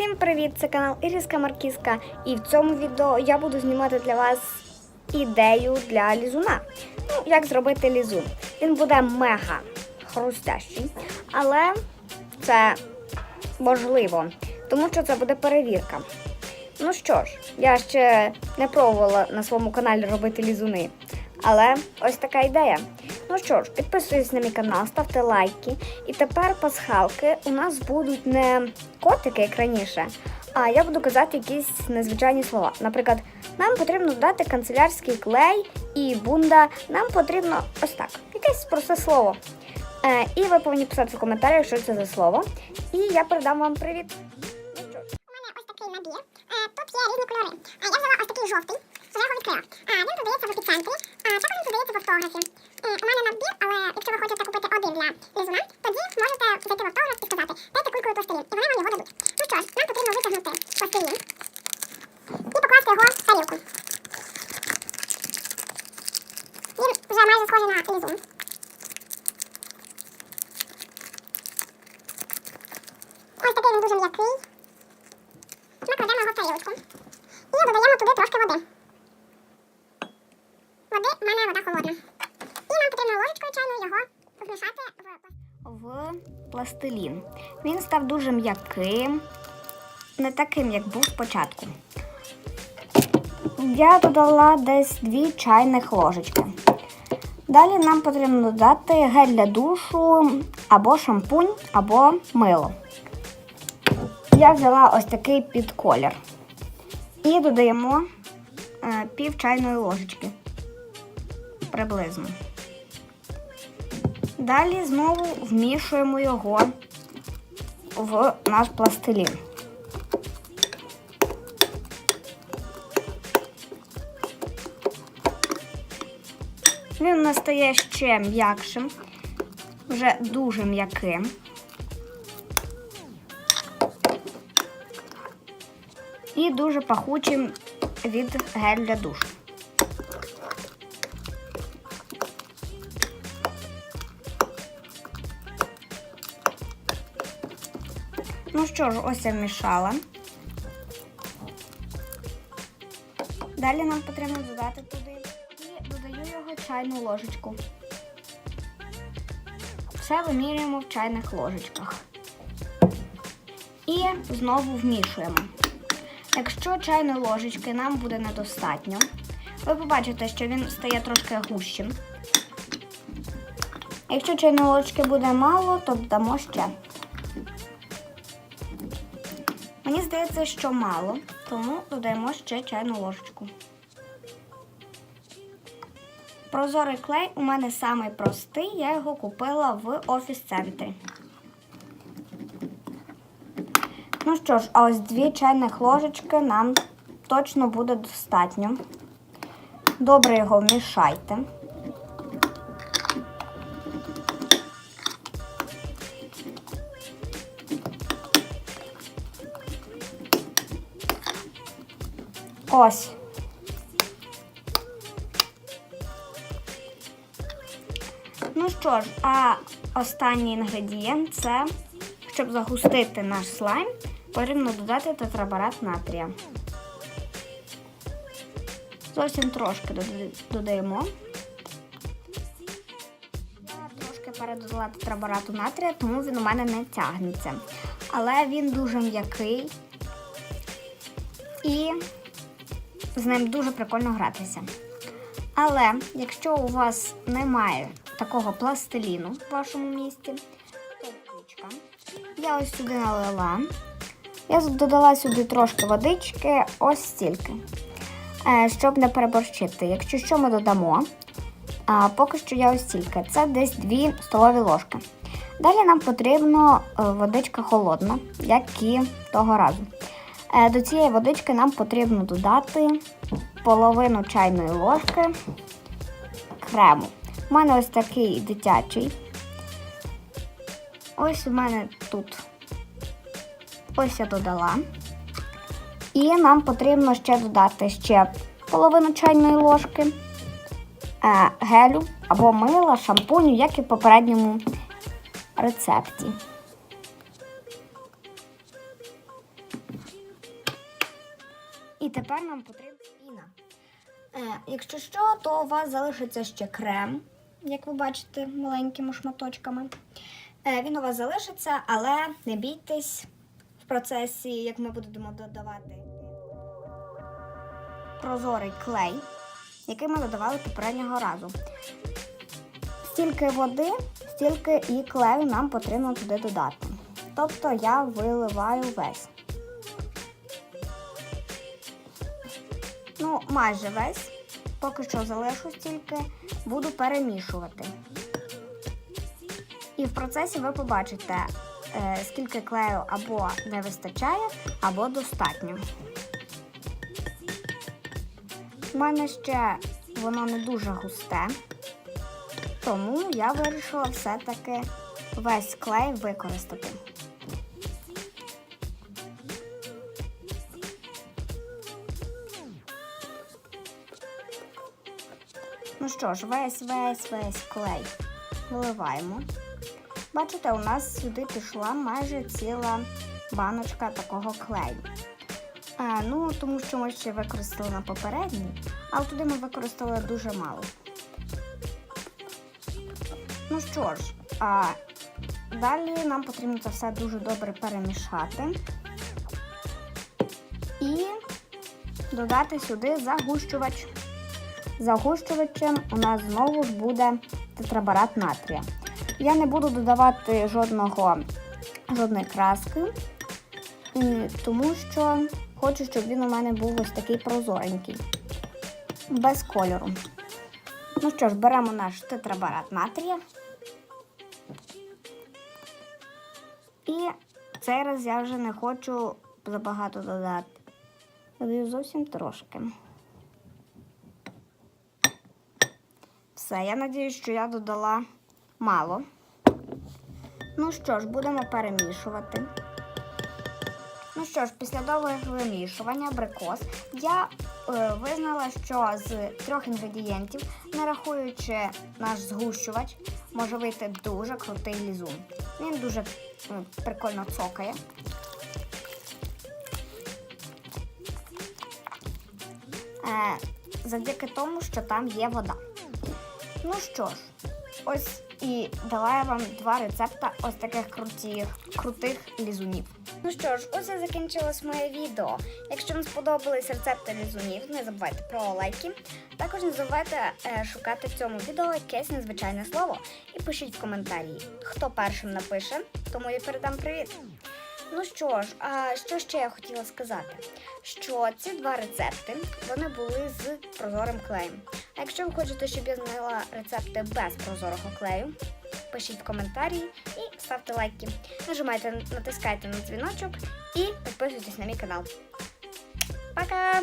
Всім привіт! Це канал Іріска Маркізка. І в цьому відео я буду знімати для вас ідею для лізуна. Ну, як зробити лізун. Він буде мега хрустящий, але це можливо, тому що це буде перевірка. Ну що ж, я ще не пробувала на своєму каналі робити лізуни. Але ось така ідея. Ну що ж, підписуйтесь на мій канал, ставте лайки. І тепер пасхалки у нас будуть не котики, як раніше, а я буду казати якісь незвичайні слова. Наприклад, нам потрібно дати канцелярський клей і бунда. Нам потрібно ось так, якесь просте слово. Е, і ви повинні писати в коментарях, що це за слово. І я передам вам привіт. Ну. У мене ось такий набір. Е, Тут є різні кольори. Е, Я взяла ось такий жовтий, зверху відкрила. Е, Він продається в епіцентрі, а також він продається в автографі. У мене набір, але якщо ви хочете купити один для лізуна, тоді можете зайти в автограф і сказати, дайте кулькою пластилін, і вони вам його дадуть. Ну що ж, нам потрібно витягнути пластилін і покласти його в тарілку. Він вже майже схожий на лізун. Ось такий він дуже м'який. Ми кладемо його в тарілочку. І додаємо туди трошки. Води, в мене вода холодна. І нам потрібно ложечкою чайною його змішати в пластилін. Він став дуже м'яким, не таким, як був спочатку. Я додала десь 2 чайних ложечки. Далі нам потрібно додати гель для душу, або шампунь, або мило. Я взяла ось такий під колір. І додаємо е, пів чайної ложечки. Приблизно. Далі знову вмішуємо його в наш пластилін. Він у нас стає ще м'якшим, вже дуже м'яким. І дуже пахучим від гель для душу. Ну що ж, ось я вмішала. Далі нам потрібно додати туди і додаю його чайну ложечку. Все вимірюємо в чайних ложечках. І знову вмішуємо. Якщо чайної ложечки нам буде недостатньо, ви побачите, що він стає трошки гущим. Якщо чайної ложечки буде мало, то додамо ще. Мені здається, що мало, тому додаємо ще чайну ложечку. Прозорий клей у мене самий простий, я його купила в офіс-центрі. Ну що ж, а ось дві чайних ложечки нам точно буде достатньо. Добре його вмішайте. Ось. Ну що ж, а останній інгредієнт це, щоб загустити наш слайм, потрібно додати тетрабарат натрія. Зовсім трошки додаємо. Трошки передодала тетрабарату натрія, тому він у мене не тягнеться. Але він дуже м'який і з ним дуже прикольно гратися. Але якщо у вас немає такого пластиліну в вашому місті, то. Я ось сюди налила. Я додала сюди трошки водички, ось стільки, Е, щоб не переборщити. Якщо що, ми додамо. А поки що я ось стільки. Це десь 2 столові ложки. Далі нам потрібно е, водичка холодна, як і того разу. Е, До цієї водички нам потрібно додати половину чайної ложки крему. У мене ось такий дитячий. Ось у мене тут. Ось я додала. І нам потрібно ще додати ще половину чайної ложки е, гелю або мила, шампуню, як і в попередньому рецепті. Тепер нам потрібна піна. Е, якщо що, то у вас залишиться ще крем, як ви бачите, маленькими шматочками. Е, він у вас залишиться, але не бійтесь в процесі, як ми будемо додавати прозорий клей, який ми додавали попереднього разу. Стільки води, стільки і клею нам потрібно туди додати. Тобто я виливаю весь. Ну, майже весь. Поки що залишу стільки, буду перемішувати. І в процесі ви побачите, е, скільки клею або не вистачає, або достатньо. У мене ще воно не дуже густе, тому я вирішила все-таки весь клей використати. Ну що ж, весь весь весь клей виливаємо. Бачите, у нас сюди пішла майже ціла баночка такого клею. А, ну, тому що ми ще використали на попередній, але туди ми використали дуже мало. Ну що ж, а далі нам потрібно це все дуже добре перемішати і додати сюди загущувач. Загущувачем у нас знову буде тетрабарат натрія. Я не буду додавати жодного, жодної краски, тому що хочу, щоб він у мене був ось такий прозоренький, без кольору. Ну що ж, беремо наш тетрабарат натрія. І цей раз я вже не хочу забагато додати. Додаю зовсім трошки. Все, я надіюсь, що я додала мало. Ну що ж, будемо перемішувати. Ну що ж, після довгого вимішування абрикос я е, визнала, що з трьох інгредієнтів, не рахуючи наш згущувач, може вийти дуже крутий лізун. Він дуже е, прикольно цокає. Е, завдяки тому, що там є вода. Ну що ж, ось і дала я вам два рецепта ось таких крутих, крутих лізунів. Ну що ж, ось і закінчилось моє відео. Якщо вам сподобались рецепти лізунів, не забувайте про лайки. Також не забувайте е, шукати в цьому відео якесь незвичайне слово і пишіть в коментарі, хто першим напише, тому я передам привіт. Ну що ж, а що ще я хотіла сказати? Що ці два рецепти вони були з прозорим клеєм. А якщо ви хочете, щоб я знайла рецепти без прозорого клею, пишіть коментарі і ставте лайки. Нажимайте, натискайте на дзвіночок і підписуйтесь на мій канал. Пока!